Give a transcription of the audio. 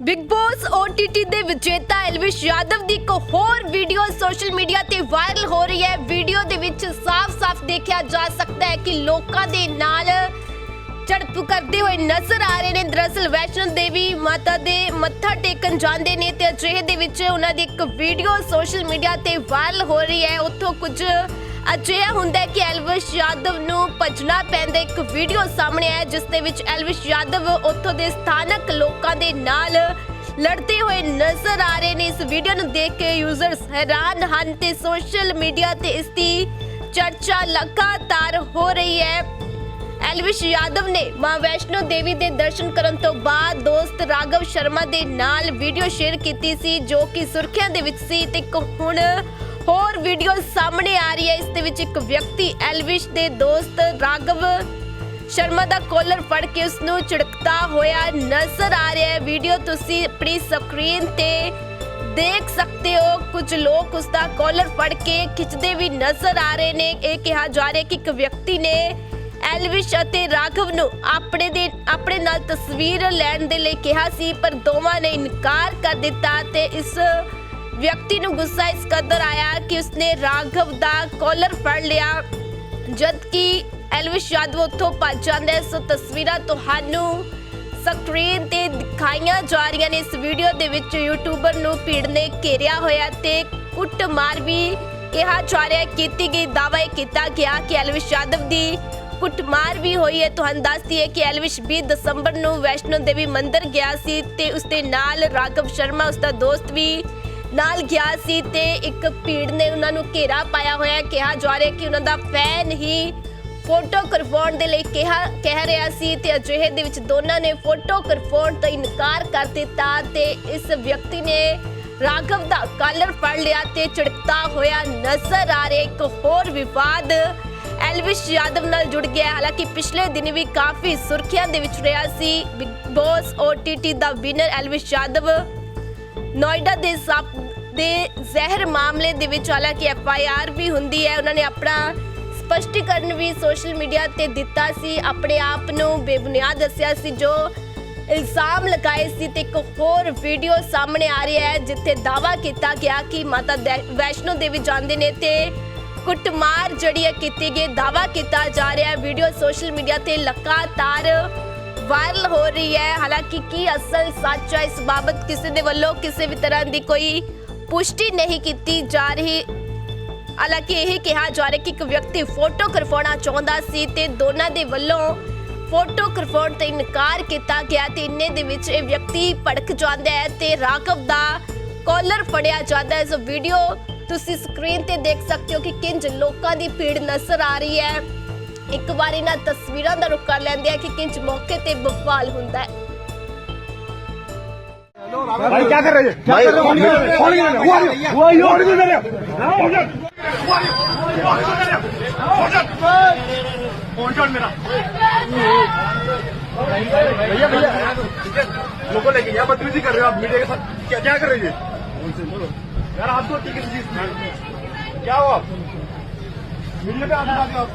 Big Boss OTT ਦੇ ਵਿਜੇਤਾ ਐਲਵਿਸ਼ ਯਾਦਵ ਦੀ ਇੱਕ ਹੋਰ ਵੀਡੀਓ ਸੋਸ਼ਲ ਮੀਡੀਆ ਤੇ ਵਾਇਰਲ ਹੋ ਰਹੀ ਹੈ। ਵੀਡੀਓ ਦੇ ਵਿੱਚ ਸਾਫ਼-ਸਾਫ਼ ਦੇਖਿਆ ਜਾ ਸਕਦਾ ਹੈ ਕਿ ਲੋਕਾਂ ਦੇ ਨਾਲ ਝੜਪ ਕਰਦੇ ਹੋਏ ਨਜ਼ਰ ਆ ਰਹੇ ਨੇ। ਦਰਅਸਲ ਵੈਸ਼ਨੋ ਦੇਵੀ ਮਾਤਾ ਦੇ ਮੱਥਾ ਟੇਕਣ ਜਾਂਦੇ ਨੇ ਤੇ ਅਜਿਹੇ ਦੇ ਵਿੱਚ ਉਹਨਾਂ ਦੀ ਇੱਕ ਵੀਡੀਓ ਸੋਸ਼ਲ ਮੀਡੀਆ ਤੇ ਵਾਇਰਲ ਹੋ ਰਹੀ ਹੈ। ਉੱਥੋਂ ਕੁਝ ਅਜਿਹਾ ਹੁੰਦਾ ਹੈ ਕਿ ਐਲਵਿਸ਼ ਯਾਦਵ ਨੂੰ ਭੱਜਣਾ ਪੈਂਦਾ ਇੱਕ ਵੀਡੀਓ ਸਾਹਮਣੇ ਆਇਆ, ਜਿਸ ਦੇ ਵਿੱਚ ਐਲਵਿਸ਼ ਯਾਦਵ ਉੱਥੋਂ ਦੇ ਸਥਾਨਕ ਲੋਕਾਂ ਦੇ ਨਾਲ ਲੜਦੇ ਹੋਏ ਨਜ਼ਰ ਆ ਰਹੇ ਨੇ। ਇਸ ਵੀਡੀਓ ਨੂੰ ਦੇਖ ਕੇ ਯੂਜ਼ਰਸ ਹੈਰਾਨ ਹਨ ਤੇ ਸੋਸ਼ਲ ਮੀਡੀਆ ਤੇ ਇਸ ਦੀ ਚਰਚਾ ਲਗਾਤਾਰ ਹੋ ਰਹੀ ਹੈ। ਐਲਵਿਸ਼ ਯਾਦਵ ਨੇ ਮਾਂ ਵੈਸ਼ਨੋ ਦੇਵੀ ਦੇ ਦਰਸ਼ਨ ਕਰਨ ਤੋਂ ਬਾਅਦ ਦੋਸਤ ਰਾਘਵ ਸ਼ਰਮਾ ਦੇ ਨਾਲ ਵੀਡੀਓ ਸ਼ੇਅਰ ਕੀਤੀ ਸੀ, ਜੋ ਕਿ ਸੁਰਖੀਆਂ ਦੇ ਵਿੱਚ ਸੀ ਤੇ ਹੁਣ ਹੋਰ ਵੀਡੀਓ ਸਾਹਮਣੇ ਆ ਰਹੀ ਹੈ। ਇਸ ਦੇ ਵਿੱਚ ਇੱਕ ਵਿਅਕਤੀ, ਐਲਵਿਸ਼ ਦੇ ਦੋਸਤ ਰਾਘਵ ਸ਼ਰਮਾ ਦਾ ਕਾਲਰ ਫੜ ਕੇ ਉਸ ਨੂੰ ਝਿੜਕਦਾ ਹੋਇਆ ਨਜ਼ਰ ਆ ਰਿਹਾ ਹੈ। ਵੀਡੀਓ ਤੁਸੀਂ ਆਪਣੀ ਸਕਰੀਨ ਤੇ ਦੇਖ ਸਕਦੇ ਹੋ। ਕੁਝ ਲੋਕ ਉਸ ਦਾ ਕਾਲਰ ਫੜ ਕੇ ਖਿੱਚਦੇ ਵੀ ਨਜ਼ਰ ਆ ਰਹੇ ਨੇ। ਇਹ ਕਿਹਾ ਜਾ ਰਿਹਾ ਕਿ ਇੱਕ ਵਿਅਕਤੀ ਨੇ ਐਲਵਿਸ਼ ਅਤੇ ਰਾਘਵ ਨੂੰ ਆਪਣੇ ਦੇ ਆਪਣੇ ਨਾਲ ਤਸਵੀਰ ਲੈਣ ਦੇ ਲਈ ਕਿਹਾ ਸੀ, ਪਰ ਦੋਵਾਂ ਨੇ ਇਨਕਾਰ ਕਰ ਦਿੱਤਾ ਤੇ ਇਸ ਵਿਅਕਤੀ ਨੂੰ ਗੁੱਸਾ ਇਸ ਕਦਰ ਆਇਆ ਕਿ ਉਸਨੇ ਰਾਘਵ ਦਾ ਕਾਲਰ ਫੜ ਲਿਆ। ਜਦ ਐਲਵਿਸ਼ ਯਾਦਵ ਉੱਥੋਂ ਭੱਜ ਜਾਂਦਾ ਹੈ ਸੋ ਤਸਵੀਰਾਂ ਤੁਹਾਨੂੰ ਸਕਰੀਨ ਤੇ ਦਿਖਾਈਆਂ ਜਾ ਰਹੀਆਂ ਨੇ। ਇਸ ਵੀਡੀਓ ਦੇ ਵਿੱਚ ਯੂਟਿਊਬਰ ਨੂੰ ਭੀੜ ਨੇ ਘੇਰਿਆ ਹੋਇਆ ਤੇ ਕੁੱਟਮਾਰ ਵੀ ਕਿਹਾ ਜਾ ਰਿਹਾ ਕੀਤੀ ਗਈ ਦਾਅਵਾ ਇਹ ਕੀਤਾ ਗਿਆ ਕਿ ਐਲਵਿਸ਼ ਯਾਦਵ ਦੀ ਕੁੱਟਮਾਰ ਵੀ ਹੋਈ ਹੈ। ਤੁਹਾਨੂੰ ਦੱਸਦੀ ਹੈ ਕਿ ਐਲਵਿਸ਼ 20 ਦਸੰਬਰ ਨੂੰ ਵੈਸ਼ਨੋ ਦੇਵੀ ਮੰਦਿਰ ਗਿਆ ਸੀ ਤੇ ਉਸਦੇ ਨਾਲ ਰਾਘਵ ਸ਼ਰਮਾ, ਉਸਦਾ ਦੋਸਤ ਵੀ ਨਾਲ ਗਿਆ ਸੀ ਤੇ ਇੱਕ ਭੀੜ ਨੇ ਉਹਨਾਂ ਨੂੰ ਘੇਰਾ ਪਾਇਆ ਹੋਇਆ ਕਿਹਾ ਜਾ ਰਿਹਾ ਕਿ ਉਹਨਾਂ ਦਾ ਫੈਨ ਹੀ ਫੋਟੋ ਕਰਵਾਉਣ ਦੇ ਲਈ ਕਿਹਾ ਕਹਿ ਰਿਹਾ ਸੀ ਤੇ ਅਜਿਹੇ ਦੇ ਵਿੱਚ ਦੋਨਾਂ ਨੇ ਫੋਟੋ ਕਰਵਾਉਣ ਤੋਂ ਇਨਕਾਰ ਕਰ ਦਿੱਤਾ ਤੇ ਇਸ ਵਿਅਕਤੀ ਨੇ ਰਾਘਵ ਦਾ ਕਾਲਰ ਫੜ ਲਿਆ ਤੇ ਝਿੜਕਦਾ ਹੋਇਆ ਨਜ਼ਰ ਆ ਰਿਹਾ ਇੱਕ ਹੋਰ ਵਿਵਾਦ ਐਲਵਿਸ਼ ਯਾਦਵ ਨਾਲ ਜੁੜ ਗਿਆ ਹਾਲਾਂਕਿ ਪਿਛਲੇ ਦਿਨ ਵੀ ਕਾਫੀ ਸੁਰਖੀਆਂ ਦੇ ਵਿੱਚ ਰਿਹਾ ਸੀ। ਬਿਗ ਬੌਸ OTT ਦਾ ਵਿਨਰ ਐਲਵਿਸ਼ ਯਾਦਵ ਨੋਇਡਾ ਦੇ ਸੱਪ ਦੇ ਜ਼ਹਿਰ ਮਾਮਲੇ ਦੇ ਵਿੱਚ ਹਾਲਾਂਕਿ ਐਫ ਆਈ ਆਰ ਵੀ ਹੁੰਦੀ ਹੈ, ਉਹਨਾਂ ਨੇ ਆਪਣਾ ਸਪਸ਼ਟੀਕਰਨ ਵੀ ਸੋਸ਼ਲ ਮੀਡੀਆ ਤੇ ਦਿੱਤਾ ਸੀ, ਆਪਣੇ ਆਪ ਨੂੰ ਬੇਬੁਨਿਆਦ ਦੱਸਿਆ ਸੀ, ਜੋ ਇਲਜ਼ਾਮ ਲਗਾਏ ਸੀ ਤੇ ਇੱਕ ਹੋਰ ਵੀਡੀਓ ਸਾਹਮਣੇ ਆ ਰਹੀ ਹੈ, ਜਿੱਥੇ ਦਾਵਾ ਕੀਤਾ ਗਿਆ ਕਿ ਮਾਤਾ ਦੈ- ਵੈਸ਼ਨੋ ਦੇਵੀ ਜਾਂਦੇ ਨੇ ਤੇ ਕੁੱਟਮਾਰ ਜਿਹੜੀ ਹੈ ਕੀਤੀ ਗਈ ਦਾਵਾ ਕੀਤਾ ਜਾ ਰਿਹਾ ਹੈ। ਵੀਡੀਓ ਸੋਸ਼ਲ ਮੀਡੀਆ ਤੇ ਲਗਾਤਾਰ ਵਾਇਰਲ ਹੋ ਰਹੀ ਹੈ। ਹਾਲਾਂਕਿ ਕੀ ਅਸਲ ਸੱਚ ਹੈ, ਇਸ ਬਾਬਤ ਕਿਸੇ ਦੇ ਵੱਲੋਂ ਕਿਸੇ ਵੀ ਤਰ੍ਹਾਂ ਦੀ ਕੋਈ ਪੁਸ਼ਟੀ ਨਹੀਂ ਕੀਤੀ ਜਾ ਰਹੀ। ਹਾਲਾਂਕਿ ਇਹ ਕਿਹਾ ਜਾ ਰਿਹਾ ਕਿ ਇੱਕ ਵਿਅਕਤੀ ਫੋਟੋ ਕਰਵਾਉਣਾ ਚਾਹੁੰਦਾ ਸੀ ਤੇ ਦੋਨਾਂ ਦੇ ਵੱਲੋਂ ਫੋਟੋ ਕਰਵਾਉਣ ਤੋਂ ਇਨਕਾਰ ਕੀਤਾ ਗਿਆ ਤੇ ਇੰਨੇ ਦੇ ਵਿੱਚ ਇਹ ਵਿਅਕਤੀ ਭੜਕ ਜਾਂਦਾ ਹੈ ਤੇ ਰਾਘਵ ਦਾ ਕਾਲਰ ਫੜਿਆ ਜਾਂਦਾ ਹੈ। ਸੋ ਵੀਡੀਓ ਤੁਸੀਂ ਸਕਰੀਨ ਤੇ ਦੇਖ ਸਕਦੇ ਹੋ ਕਿ ਕਿੰਜ ਲੋਕਾਂ ਦੀ ਭੀੜ ਨਜ਼ਰ ਆ ਰਹੀ ਹੈ। ਇੱਕ ਵਾਰ ਇਹਨਾਂ ਤਸਵੀਰਾਂ ਦਾ ਰੁਖ ਕਰ ਲੈਂਦੇ ਆ ਕਿ ਕਿੰਜ ਮੌਕੇ ਤੇ ਬਵਾਲ ਹੁੰਦਾ ਹੈ। भाई क्या कर रहे भैया भैया लोगों लेके यहाँ बदतमीजी कर रहे हो आप मीडिया के साथ क्या क्या कर रही है? यार आप तो किसी चीज़ क्या हो आप मीडिया पे आप।